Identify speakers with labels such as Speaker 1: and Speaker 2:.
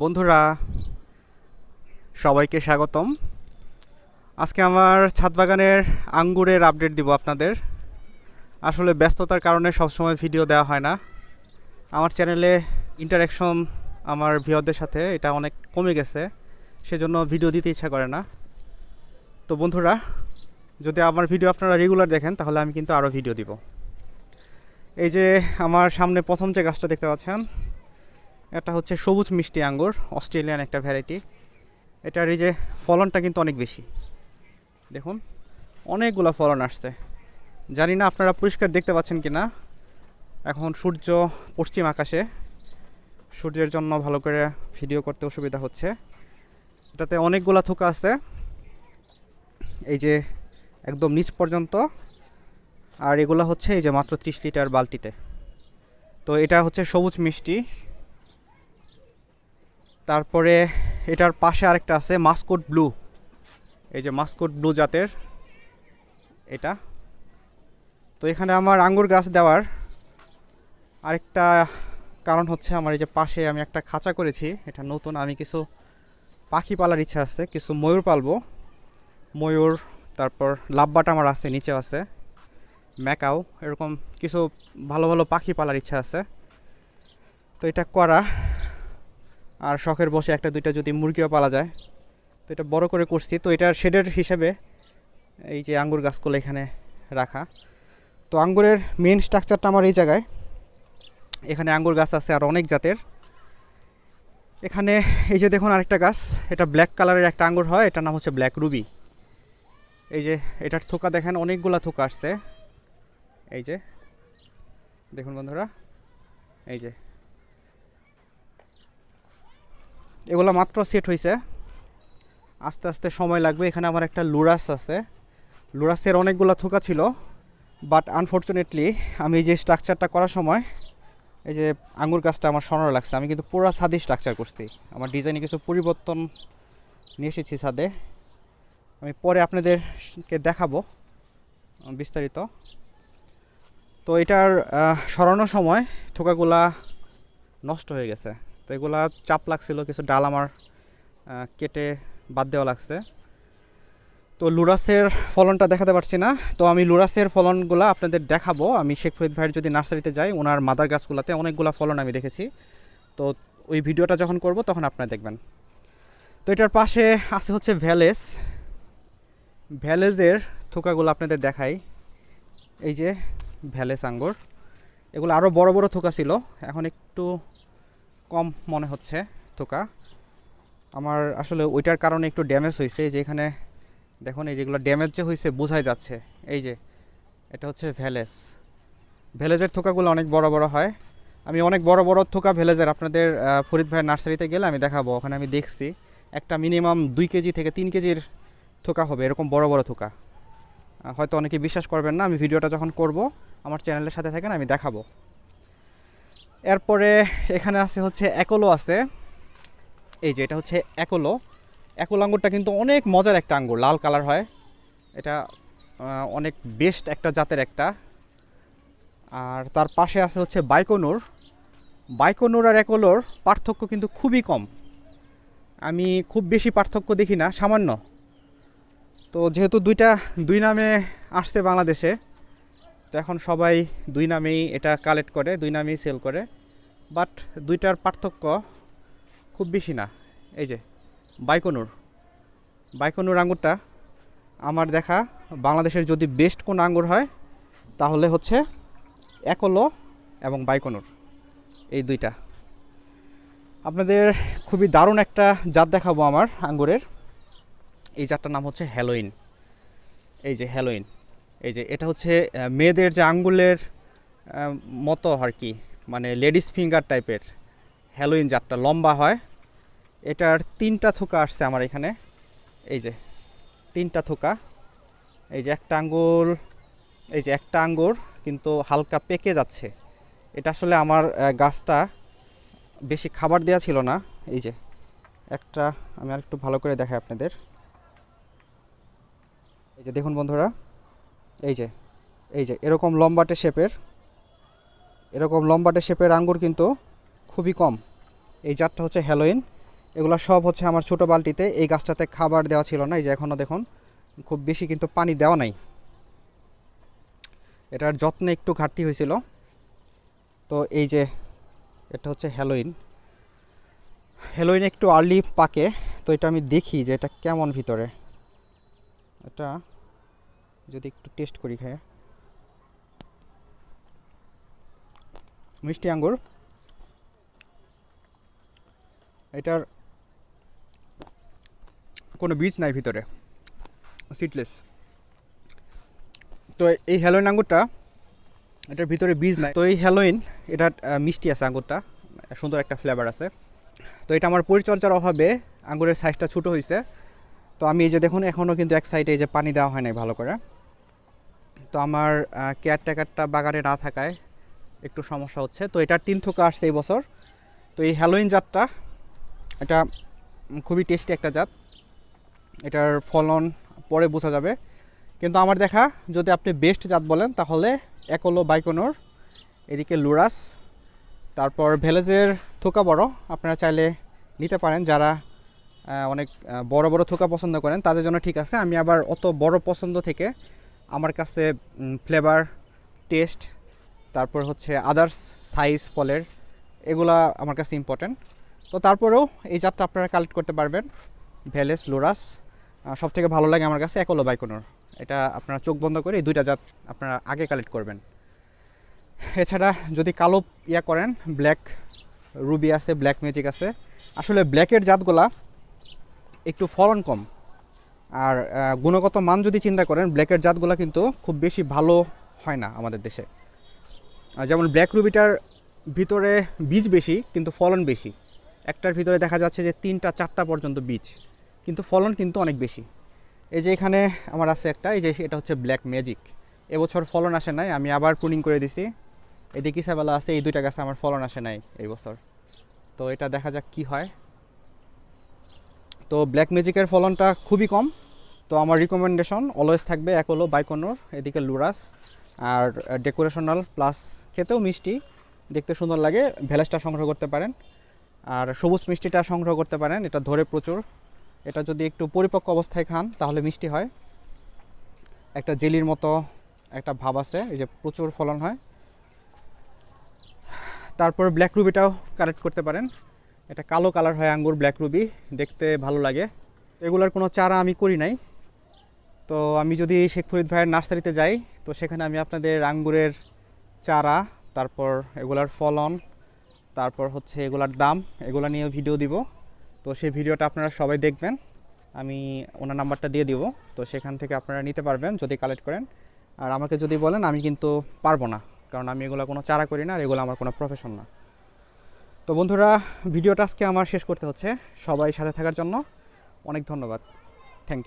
Speaker 1: বন্ধুরা, সবাইকে স্বাগতম। আজকে আমার ছাদ বাগানের আঙ্গুরের আপডেট দিব আপনাদের। আসলে ব্যস্ততার কারণে সবসময় ভিডিও দেওয়া হয় না। আমার চ্যানেলে ইন্টারাকশন আমার ভিওদের সাথে এটা অনেক কমে গেছে, সেজন্য ভিডিও দিতে ইচ্ছা করে না। তো বন্ধুরা, যদি আমার ভিডিও আপনারা রেগুলার দেখেন, তাহলে আমি কিন্তু আরও ভিডিও দিব। এই যে আমার সামনে প্রথম যে গাছটা দেখতে পাচ্ছেন এটা হচ্ছে সবুজ মিষ্টি আঙ্গুর, অস্ট্রেলিয়ান একটা ভ্যারাইটি এটার এই যে ফলনটা কিন্তু অনেক বেশি। দেখুন, অনেকগুলো ফলন আসছে। জানি না আপনারা পরিষ্কার দেখতে পাচ্ছেন কি না এখন সূর্য পশ্চিম আকাশে। সূর্যের জন্য ভালো করে ভিডিও করতে অসুবিধা হচ্ছে। এটাতে অনেকগুলা থোকা আছে। এই যে একদম নিচ পর্যন্ত। আর এগুলো হচ্ছে এই যে মাত্র ত্রিশ লিটার বালতিতে। তো এটা হচ্ছে সবুজ মিষ্টি। তারপরে এটার পাশে আরেকটা আছে, মাস্কোট ব্লু। এই যে মাস্কোট ব্লু জাতের এটা। তো এখানে আমার আঙ্গুর গাছ দেওয়ার আরেকটা কারণ হচ্ছে আমার এই যে পাশে আমি একটা খাঁচা করেছি, এটা নতুন, আমি কিছু পাখি পালার ইচ্ছা আছে, কিছু ময়ূর পালবো। ময়ূর, তারপর লাব্বাটা আমার আছে নিচে আছে। ম্যাকাও, এরকম কিছু ভালো ভালো পাখি পালার ইচ্ছা আছে। তো এটা করা। আর শখের বসে একটা, দুইটা যদি মুরগিও পালা যায়। তো এটা বড় করে করছি। তো এটার শেডের হিসেবে এই যে আঙ্গুর গাছগুলো এখানে রাখা। তো আঙ্গুরের মেন স্ট্রাকচারটা আমার এই জায়গায়। এখানে আঙ্গুর গাছ আছে আর অনেক জাতের। এখানে এই যে দেখুন আরেকটা গাছ। এটা ব্ল্যাক কালারের একটা আঙ্গুর হয়। এটার নাম হচ্ছে ব্ল্যাক রুবি এই যে এটার থোকা দেখেন, অনেকগুলা থোকা আসছে। এই যে, দেখুন বন্ধুরা। এই যে এগুলো মাত্র সেট হয়েছে আস্তে আস্তে সময় লাগবে। এখানে আমার একটা লুরাস আছে। লুরাসের অনেকগুলো থোকা ছিল বাট আনফর্চুনেটলি আমি যে স্ট্রাকচারটা করার সময়, এই যে আঙুর গাছটা আমার সরানো লাগছে। আমি কিন্তু পুরো ছাদে স্ট্রাকচার করছি। আমার ডিজাইনে কিছু পরিবর্তন নিয়ে এসেছি ছাদে। আমি পরে আপনাদেরকে দেখাবো বিস্তারিত। তো এটার সরানোর সময় থোকাগুলা নষ্ট হয়ে গেছে। তো এগুলা চাপ লাগছিল, কিছু ডাল আমার কেটে বাদ দেওয়া লাগছে। তো লুরাসের ফলনটা দেখাতে পারছি না। তো আমি লুরাসের ফলনগুলো আপনাদের দেখাবো। আমি শেখ ফরিদ ভাইয়ের যদি নার্সারিতে যাই, ওনার মাদার গাছগুলোতে অনেকগুলো ফলন আমি দেখেছি। তো ওই ভিডিওটা যখন করব, তখন আপনারা দেখবেন। তো এটার পাশে আছে হচ্ছে ভ্যালেস। ভ্যালেজের থোকাগুলো আপনাদের দেখাই। এই যে ভ্যালেস আঙ্গুর। এগুলো আরও বড় বড় থোকা ছিল। এখন একটু কম মনে হচ্ছে থোকা। আমার আসলে ওইটার কারণে একটু ড্যামেজ হয়েছে, এই যে এখানে দেখুন, এই যেগুলো ড্যামেজ যে হয়েছে বোঝাই যাচ্ছে। এই যে, এটা হচ্ছে ভ্যালেস ভ্যালেজের থোকাগুলো অনেক বড় বড় হয়। আমি অনেক বড় বড় থোকা ভ্যালেজের আপনাদের ফরিদ ভাইয়ের নার্সারিতে গেলে আমি দেখাবো, ওখানে আমি দেখছি। একটা মিনিমাম দুই কেজি থেকে তিন কেজির থোকা হবে, এরকম বড় বড় থোকা। হয়তো অনেকে বিশ্বাস করবেন না, আমি ভিডিওটা যখন করব, আমার চ্যানেলের সাথে থাকেন, আমি দেখাবো। এরপরে এখানে আছে হচ্ছে একলো আছে। এই যে এটা হচ্ছে একলো। একল আঙ্গুরটা কিন্তু অনেক মজার একটা আঙ্গুর, লাল কালার হয়। এটা অনেক বেস্ট একটা জাতের একটা। আর তার পাশে আছে হচ্ছে বাইকোনুর। বাইকোনুর আর একলোর পার্থক্য কিন্তু খুবই কম। আমি খুব বেশি পার্থক্য দেখি না, সামান্য। তো যেহেতু দুইটা, দুই নামে আসছে বাংলাদেশে তো এখন সবাই দুই নামেই এটা কালেক্ট করে, দুই নামেই সেল করে। বাট দুইটার পার্থক্য খুব বেশি না। এই যে, বাইকনুর। বাইকনুর আঙ্গুরটা আমার দেখা বাংলাদেশের যদি বেস্ট কোন আঙ্গুর হয়, তাহলে হচ্ছে একলো এবং বাইকনুর, এই দুইটা। আপনাদের খুবই দারুণ একটা জাত দেখাবো আমার আঙ্গুরের। এই জাতটার নাম হচ্ছে হ্যালোইন। এই যে হ্যালোইন। এই যে এটা হচ্ছে মেয়েদের যে আঙ্গুলের মতো আর কি মানে লেডিস ফিঙ্গার টাইপের হ্যালোইন জাতটা লম্বা হয়। এটার তিনটা থোকা আসছে আমার এখানে। এই যে তিনটা থোকা। এই যে একটা আঙ্গুর এই যে একটা আঙ্গুর কিন্তু হালকা পেকে যাচ্ছে। এটা আসলে আমার গাছটা বেশি খাবার দেওয়া ছিল না। এই যে একটা, আমি আর একটু ভালো করে দেখাই আপনাদের। এই যে দেখুন বন্ধুরা এই যে এই যে, এরকম লম্বাটে শেপের, এরকম লম্বাটে শেপের আঙ্গুর কিন্তু খুবই কম। এই জাতটা হচ্ছে হ্যালোইন। এগুলো সব হচ্ছে আমার ছোট বালতিতে। এই গাছটাতে খাবার দেওয়া ছিল না, এই যে এখনও দেখুন, খুব বেশি কিন্তু পানি দেওয়া নাই। এটার যত্নে একটু ঘাটতি হয়েছিল। তো এই যে, এটা হচ্ছে হ্যালোইন। হ্যালোইন একটু আর্লি পাকে, তো এটা আমি দেখি যে এটা কেমন ভিতরে। এটা যদি একটু টেস্ট করি খায়। মিষ্টি আঙ্গুর। এটার কোনো বীজ নাই ভিতরে সিডলেস তো এই হ্যালোইন আঙ্গুরটা, এটার ভিতরে বীজ নাই। তো এই হ্যালোইন এটা মিষ্টি আছে আঙ্গুরটা, সুন্দর একটা ফ্লেভার আছে। তো এটা আমার পরিচর্যার অভাবে আঙ্গুরের সাইজটা ছোটো হয়েছে তো আমি এই যে দেখুন এখনও কিন্তু এক সাইডে এই যে পানি দেওয়া হয় নাই ভালো করে। তো আমার কেয়ারটেকারটা বাগানে না থাকায় একটু সমস্যা হচ্ছে। তো এটার তিন থোকা আসছে এই বছর। তো এই হ্যালোইন জাতটা, এটা খুবই টেস্টি একটা জাত। এটার ফলন পরে বোঝা যাবে। কিন্তু আমার দেখা, যদি আপনি বেস্ট জাত বলেন, তাহলে একলো বাইকোনোর এদিকে লুরাস তারপর ভেলেজের থোকা বড়। আপনারা চাইলে নিতে পারেন। যারা অনেক বড় বড় থোকা পছন্দ করেন, তাদের জন্য ঠিক আছে। আমি আবার অত বড় পছন্দ থেকে আমার কাছে ফ্লেভার টেস্ট তারপর হচ্ছে আদার্স সাইজ ফলের, এগুলা আমার কাছে ইম্পর্টেন্ট তো তারপরেও এই জাতটা আপনারা কালেক্ট করতে পারবেন। ভ্যালেস লোরাস সব থেকে ভালো লাগে আমার কাছে একলো বাইকোনোর। এটা আপনারা চোখ বন্ধ করে এই দুইটা জাত আপনারা আগে কালেক্ট করবেন। এছাড়া যদি কালো ইয়া করেন ব্ল্যাক রুবি আছে ব্ল্যাক ম্যাজিক আছে, আসলে ব্ল্যাকের জাতগুলা একটু ফলন কম। আর গুণগত মান যদি চিন্তা করেন, ব্ল্যাকের জাতগুলো কিন্তু খুব বেশি ভালো হয় না আমাদের দেশে। যেমন ব্ল্যাক রুবিটার ভিতরে বীজ বেশি, কিন্তু ফলন বেশি। একটার ভিতরে দেখা যাচ্ছে যে তিনটা, চারটা পর্যন্ত বীজ, কিন্তু ফলন কিন্তু অনেক বেশি। এই যে এখানে আমার আছে একটা, এই যে এটা হচ্ছে ব্ল্যাক ম্যাজিক। এবছর ফলন আসে নাই, আমি আবার প্রুনিং করে দিছি। এদিকে ইসাবেলা আছে, এই দুইটা গাছে আমার ফলন আসে নাই এই বছর। তো এটা দেখা যাক কি হয়। তো ব্ল্যাক ম্যাজিকের ফলনটা খুবই কম। তো আমার রিকমেন্ডেশন অলওয়েজ থাকবে একলো বাইকনোর এদিকে লুরাস আর ডেকোরেশনাল প্লাস খেতেও মিষ্টি। দেখতে সুন্দর লাগে ভ্যালেসটা সংগ্রহ করতে পারেন। আর সবুজ মিষ্টিটা সংগ্রহ করতে পারেন, এটা ধরে প্রচুর। এটা যদি একটু পরিপক্ক অবস্থায় খান, তাহলে মিষ্টি হয়। একটা জেলির মতো একটা ভাব আছে, এই যে প্রচুর ফলন হয়। তারপর ব্ল্যাক রুবিটাও কালেক্ট করতে পারেন। এটা কালো কালার হয় আঙ্গুর ব্ল্যাক রুবি দেখতে ভালো লাগে। এগুলার কোনো চারা আমি করি নাই। তো আমি যদি শেখ ফরিদ ভাইয়ের নার্সারিতে যাই, তো সেখানে আমি আপনাদের আঙ্গুরের চারা, তারপর এগুলার ফলন, তারপর হচ্ছে এগুলার দাম, এগুলা নিয়ে ভিডিও দিব। তো সেই ভিডিওটা আপনারা সবাই দেখবেন। আমি ওনার নাম্বারটা দিয়ে দিব। তো সেখান থেকে আপনারা নিতে পারবেন যদি কালেক্ট করেন। আর আমাকে যদি বলেন, আমি কিন্তু পারব না। কারণ আমি এগুলো কোনো চারা করি না আর এগুলো আমার কোনো প্রফেশন না। তো বন্ধুরা, ভিডিওটা আজকে আমার শেষ করতে হচ্ছে। সবাই সাথে থাকার জন্য অনেক ধন্যবাদ। Thank you